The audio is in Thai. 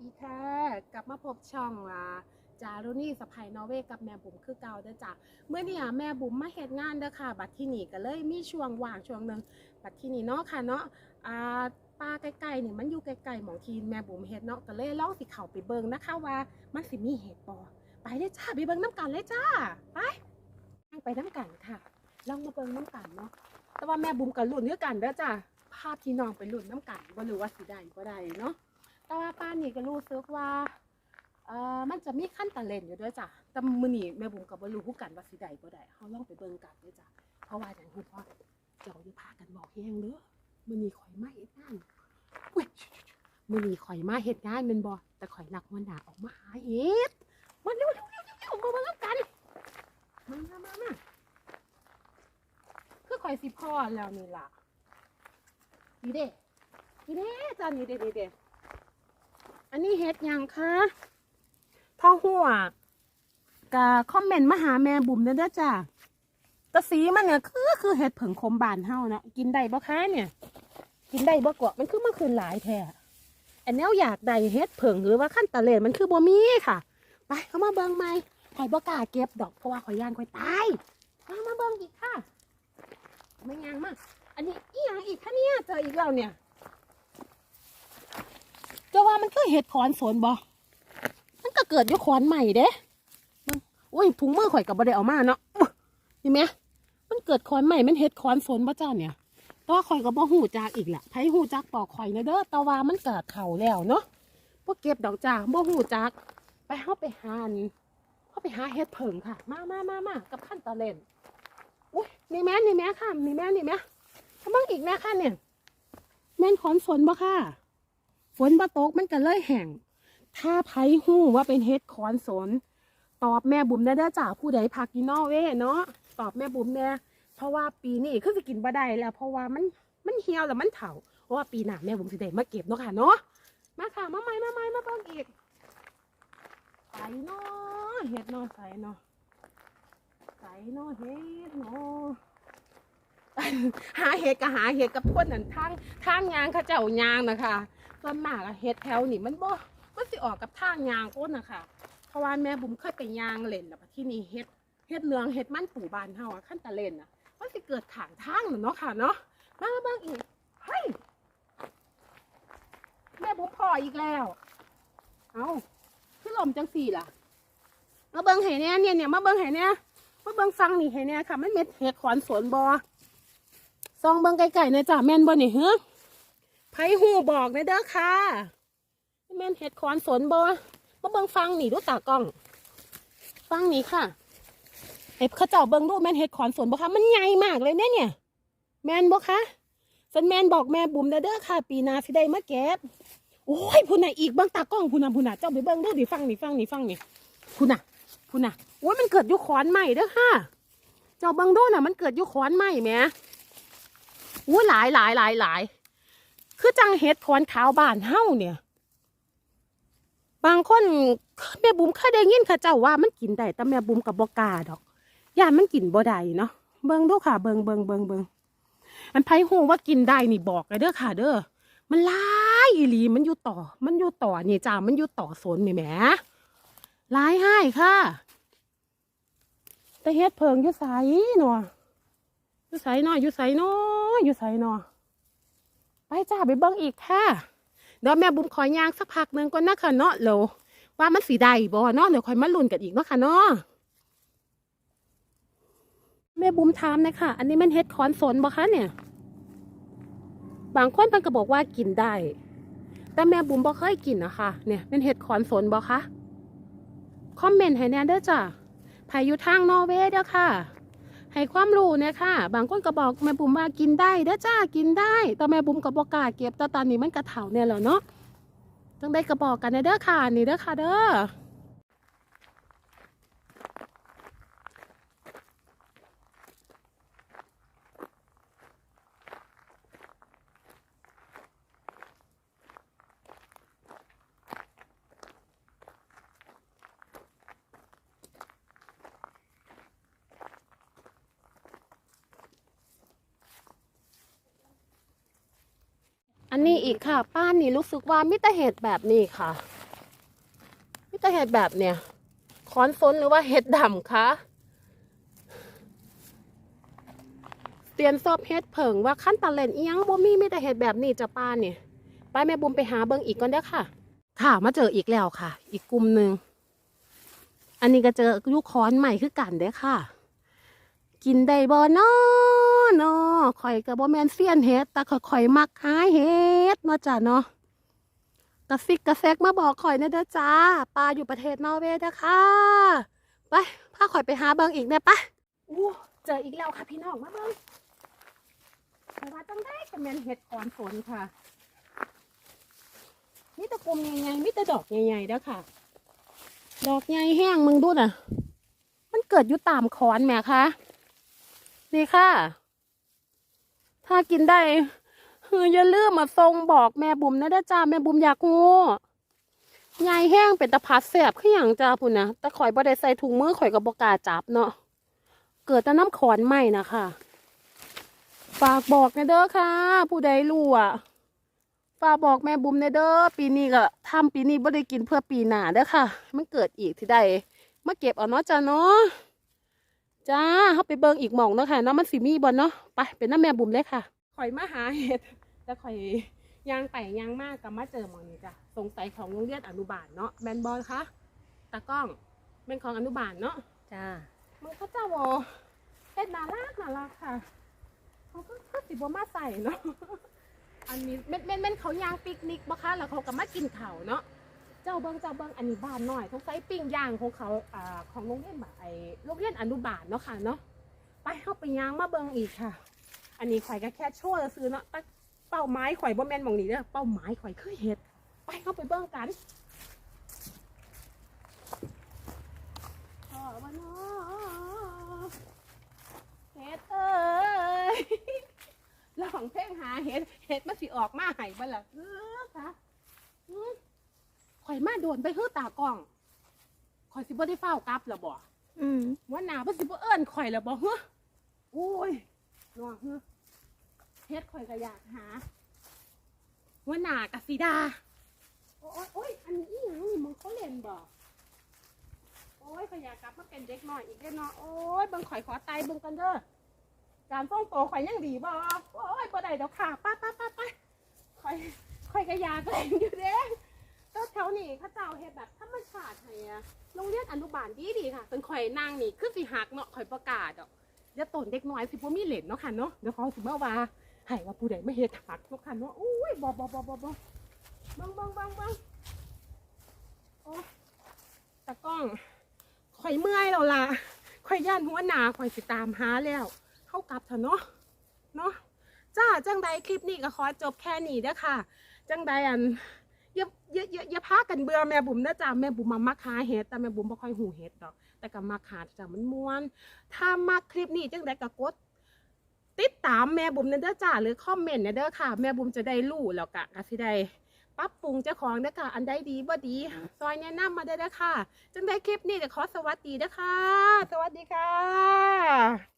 ดีค่ะกลับมาพบช่องอ่าจารุณีสะพายนอร์เวย์กับแม่บุ๋มคือเก่าเด้อจ้ะเมื่อเนี่ยแม่บุ๋มมาเฮ็ดงานเด้อค่ะ บัดที่นี่ก็เลยมีช่วงว่างช่วงหนึ่งบัดที่นี่เนาะค่ะเนาะอ่าป้าใกล้ๆนี่มันอยู่ใกลๆหมองทีแม่บุ๋มเฮ็ดเนาะก็เลยลองสิเข้าไปเบิ่งนะคะว่ามันสิมีเห็ดบ่ไปเด้อจ้าไปเบิ่งน้ำกันเลยจ้าไปไปน้ำกันค่ะลองมาเบิ่งน้ำกันเนาะแต่ว่าแม่บุ๋มกับลุ่นคือกันเด้อจ้าพาพที่น้องไปลุ่นน้ำกันบ่รู้ว่าสิได้บ่ได้เนาะ แต่ว่าป้านี่ก็รู้สึกว่าเอ่อมันจะมีขั้นตะเลนอยู่ด้วยจ้ะแต่มือนี่แม่บุ๋มก็บ่รู้คือกันว่าสิได้บ่ได้เฮาลองไปเบิ่งกันด้อจ้ะเพราะว่าอย่างฮู้ว่าเจ้าอย่พากันบอกแฮงเด้อมือนี่ข่อยมาเฮ็ดงานอุ้ยมือนี่ข่อยมาเฮ็ดงานแม่นบ่แต่ข่อยรักหัวหน้าออกมาหาเฮ็ดมาเร็วๆๆๆๆมาเบิ่งกันมามามามาคือข่อยสิพ่อแล้วนี่ล่ะนี่เด้นี่เด้จ้านี่เด้นี่เด้ อันนี้เฮ็ดยังคะพ่อหัวกะคอมเมนต์มาหาแม่บุ๋มเด้อเด้จ้าแตะสีมันเนี่ยคือคือเฮ็ดผึ่งคมบานเฮาเนาะกินได้บ่คะเนี่ย กินได้บ่เกามันคือมันคืนหลายแท้อันแนวอยากได้เฮ็ดผึ่งหรือว่าขั้นตะเลนมันคือบ่มีค่ะ ไปเข้ามาเบิ่งใหม่ข่อยบ่กล้าเก็บดอกเพราะว่าข่อยย่านข่อยตายมามาเบิ่งอีกค่ะไม่ยังมาอันนี้อีหยังอีกคะเนี่ยเจออีกแล้วเนี่ย จะว่ามันคือเห็ดขอนสนบ่มันก็เกิดอยู่ขอนใหม่เด้มึงอุ้ยถุงมือข่อยกับบได้เอามาเนาะอุ๊ยนี่ไหมมันเกิดขอนใหม่มันเห็ดขอนสนบ่จ้าเนี่ยตัวข่อยก็บ่หูจักอีกละไผหูจักบอกข่อยนะเด้อแต่ว่ามันเกิดเข่าแล้วเนาะบ่เก็บดอกจ้าบ่หูจัก ไปเฮาไปหาอันเฮาไปหาเห็ดเผิงค่ะ มามามามากับขั้นตะเล่นอุ้ยนี่แม่นี่แม่ค่ะนี่แม่นี่แม่ทำบ้างอีกแม่ค่ะเนี่ยแม่นขอนสนบ่ค่ะ ฝนบ่ตกมันก็เลยแห้งถ้าไผหู้ว่าเป็นเฮ็ดคอนสน ตอบแม่บุ๋มได้เด้อจ้าผู้ใดพักอยู่นอกเว้เนาะตอบแม่บุ๋มแน่เพราะว่าปีนี้คือสิกินบ่ได้แล้ว เพราะว่ามันมันเหี่ยวแล้วมันเถาเพราะว่าปีหน้าแม่บุ๋มสิได้มาเก็บเนาะค่ะเนาะมาค่ะมาใหม่มาใหม่มาเบิ่งอีกใส่เนาะเฮ็ดเนาะใส่เนาะใส่เนาะเฮ็ดเนาะหาเห็ดกับหาเห็ดกับพวกนั่นทางทางยางเขาเจ้ายางนะคะ ส่วนมากอะเห็ดแถวนี่มันบ่มันสิออกกับทางยางโอ้นนะคะเพราะว่าแม่บุ๋มเคยไปยางเล่นแล้วที่นี่เห็ดเห็ดเหลืองเห็ดมันปู่บานเฮาอะขั้นตะเล่นอะมันสิเกิดขางทางเนาะค่ะเนาะมาบิ่งอีกเฮ้ยแม่บุ๋มพออีกแล้ว เอาคือลมจังสี่ล่ะมาเบิ่งให้แน่เนี่ยเนี่ยมาเบิ่งให้แน่ยมาเบิ่งฟังนี่ให้แน่ยค่ะมันเม็ดเห็ดขอนสวนบอซองเบิ่งไก่ๆนะจ้ะแม่นบ่นี่เฮ้ ไผหูบอกเลยเด้อค่ะแม่นเห็ดขอนสนบ่มาเบิ่งฟังหนีดูตากล้อง ฟังนี่ค่ะเห็ดเขาเจ้าเบิ่งดูแม่นเห็ดขอนสนบ่คะมันใหญ่มากเลยเนี่ยเนี่ย แม่นบ่คะสันแม่นบอกแม่บุ๋มเด้อเด้อค่ะ ปีนาสิได้มาเก็บโอ้ยพูน่ะอีกเบิ่งตากล้องพูน่ะพูน่ะเจ้าไปเบิ่งดูดิฟังนี่ฟังนี่ฟังนี่พูน่ะพูน่ะโอ้ยมันเกิดยู่ขอนใหม่เด้อค่ะ เจ้าเบิ่งดูน่ะมันเกิดยู่ขอนใหม่แหมอู้หลายหลายหลายหลาย คือจังเห็ดขอนขาวบ้านเฮาเนี่ย บางคนแม่บุ๋มเคยได้ยินข้าเจ้าว่ามันกินได้แต่แม่บุ๋มกับบอกาดอกย่านมันกินบ่ได้เนาะเบิงดูค่ะ เบิงเบิงเบิงเบิงอันไผฮู้ว่ากินได้นี่บอกเลยเด้อค่ะ เด้อมันลายอีหลีมันอยู่ต่อ มันอยู่ต่อนี่จ้ามันอยู่ต่อสนนี่แหมลายให้ค่ะแต่เฮ็ดเพิงอยู่ไสเนาะอยู่ใส่นออยู่ใส่นออยู่ใส่นอ ไปจ้าไปเบิ้งอีกค่ะเดี๋ยวแม่บุ๋มขอยางสักพักหนึ่งก่อนนะคะเนาะเร็วว่ามันสีได้บ่เนาะเดี๋ยวคอยมาลุ้นกันอีกเนาะค่ะเนาะแม่บุ๋มถามนะคะอันนี้มันเฮ็ดคอนสนบ่คะเนี่ย บางคนเพิ่นก็บอกว่ากินได้ แต่แม่บุ๋มบ่เคยกินนะคะเนี่ยเป็นเห็ดคอนสนบ่คะคอมเมนต์ให้แน่เด้อจ้ะไผอยู่ทางนอร์เวย์เด้อค่ะ ให้ความรู้เนี่ยค่ะ บางคนก็บอกแม่บุ๋มว่ากินได้เด้อจ้ากินได้ แต่แม่บุ๋มก็บอกกาเก็บแต่ตอนนี้มันกระเถาเนี่ยแหละเนาะจังได้กระบอกกันเด้อค่ะนี่เด้อค่ะเด้อ อันนี้อีกค่ะ ป้านนี่รู้สึกว่ามิตรเหตุแบบนี้ค่ะนี่ก็เห็ดแบบเนี่ยคอนซนหรือว่าเห็ดดำคะเตียนซอบเห็ดเผิงว่าขั้นตะเลนเอียงบ่มีม่แต่เห็ดแบบนี้จะป้าเนี่ไปแม่บุมไปหาเบิ่งอีกก่อนเด้อค่ะ ค่ะ มาเจออีกแล้วค่ะ อีกกลุ่มหนึ่งอันนี้ก็เจอยุคคอนใหม่คือกันเด้อค่ะ กินได้บ่นอ เนาะข่อยกับบ่แมนเซียนเฮ็ดแต่ข่อยข่อยมักหาเฮ็ดเนาะจ้ะเนาะกระซิกกระแซกมาบอกข่อยนะเด้อจ้าปลาอยู่ประเทศนอร์เวย์เด้อค่ะไปพาข่อยไปหาเบิงอีกได้ปะอู้เจออีกแล้วค่ะพี่น้องมาเบิงแต่ว่าต้องได้กับแมนเฮ็ดก่อนฝนค่ะมีต่กลมใหญ่ๆมีต่ดอกใหญ่ๆเด้อค่ะ ดอกใหญ่แห้งมึงดูน่ะ มันเกิดอยู่ตามคอนแหม่คะนี่ค่ะ ถ้ากินได้เฮ้ยอย่าลืมมาทรงบอกแม่บุ๋มนะเด้อจ้าแม่บุ๋มอยากงูใหญ่แห้งเป็นตะพัดแสบขึ้นอย่างจ้าพุ่นนะแต่ข่อยบ่ได้ใส่ถุงมือข่อยกับบกาจับเนาะเกิดแต่น้ำขอนไหมนะคะฝากบอกนะเด้อค่ะ ผู้ใดรู้อะฝากบอกแม่บุ๋มนะเด้อปีนี้ก็ทำปีนี้บ่ได้กินเพื่อปีหน้าเด้อค่ะ มันเกิดอีกที่ใดมาเก็บเอาเนาะจ้าเนาะ จ้าเขาไปเบิ่งอีกหม่องเนาะค่ะเนาะมันสิมีบ่เนาะไปเป็นน้าแม่บุ๋มเลยค่ะข่อยมาหาเห็ดแต่ข่อยยางไปยางมากกับมาเจอหมองนี้จ้ะสงสัยของโรงเรียนอนุบาลเนาะแมนบอลคะตากล้องเป็นของอนุบาลเนาะจ้ามันก็จะวอเฮ็ดน่ารักน่ารักค่ะเขาก็ก็สิบมาใส่เนาะอันนี้เม่นเม่นเม่นเขาย่างปิกนิกบ่คะแล้วเขาก็มากินข้าวเนาะเจ้าเบิ้งเจ้าเบิ้งอันนี้บ้านหน่อยเขาใส่ปิ้งย่างของเขาอ่าของโรงเรียนแบบไอ้โรงเรียนอนุบาลเนาะค่ะเนาะไปเข้าไปย่างมาเบิ้งอีกค่ะ อันนี้ข่อยก็แค่โชว์ซื้อเนาะเป้าไม้ข่อยบ่แม่นมองนี้เด้อเป้าไม้ข่อยคือเฮ็ดไปเข้าไปเบิ้งกันพ่อว่าน้อเฮ็ดเอ้ยลองเพลงหาเฮ็ดเฮ็ดมันสิออกมาให้บ่ล่ะเออค่ะ ข่อยมาโดนไปฮื้อตากล้อง ข่อยสิบ่ได้เฝ้ากลับแล้วบ่อืมว่าหนาบ่สิบ่เอิ้นข่อยแล้วบ่เฮ้อโอ้ยน้องเฮ้อเฮ็ดข่อยก็อยากหาว่าหนากะสิดา โอ้ยโอ้ยอันนี้อีหยังนี่มึงเขาเล่นบ่โอ้ยขอยอยากกลับมาเป็นเด็กหน่อยอีกแล้วเนาะโอ้ยเบิ่งข่อยขอไตเบิ่งกันเด้อการส่งโตวข่อยยังดีบ่โอ้ยบ่ได้ดอกค่ะไป้าป้าป้าป้าข่อยข่อยก็อยากเล่นอยู่เด้ก็แถว นี้เขาเจ้าเฮ็ดแบบธรรมชาติให้อะโรงเรียนอนุบาลดีดีค่ะเป็นข่อยนางนี่คือสิหักเนาะข่อยประกาศดอกเดี๋ยวตนเด็กน้อยสิบ่มีเหล่นเนาะค่ะเนาะเดี๋ยวเขาสิมาว่าให้ว่าผู้ใดไม่เฮ็ดหักเนาะค่ะเนาะโอ้ยบ่บ่บ่บ่บ่บิ่งบิ่งบิ่งบิ่งโอ้ตะกล้องข่อยเมื่อยแล้วล่ะข่อยย่านหัวหนาข่อยสิตามหาแล้วเข้ากลับเถอะเนาะเนาะจ้าจังใดคลิปนี้ก็ขอจบแค่นี้เด้อค่ะ จังใดอัน อย่าอย่าอย่าอย่าพากันเบื่อแม่บุ๋มนะจ้าแม่บุ๋มมามักหาเห็ดแต่แม่บุ๋มบ่ค่อยหูเห็ดดอก แต่ก็มักหาจ้ามันม่วน ถ้ามักคลิปนี้จังใดก็กด ติดตามแม่บุ๋มนะเด้อจ้าหรือคอมเมนต์นะเด้อค่ะ แม่บุ๋มจะได้รู้แล้วก็ก็สิได้ปรับปรุงเจ้าของเด้อค่ะ อันใดดีบ่ดี ซอยแนะนำมาได้เด้อค่ะ จังได้คลิปนี้จะขอสวัสดีนะคะสวัสดีค่ะ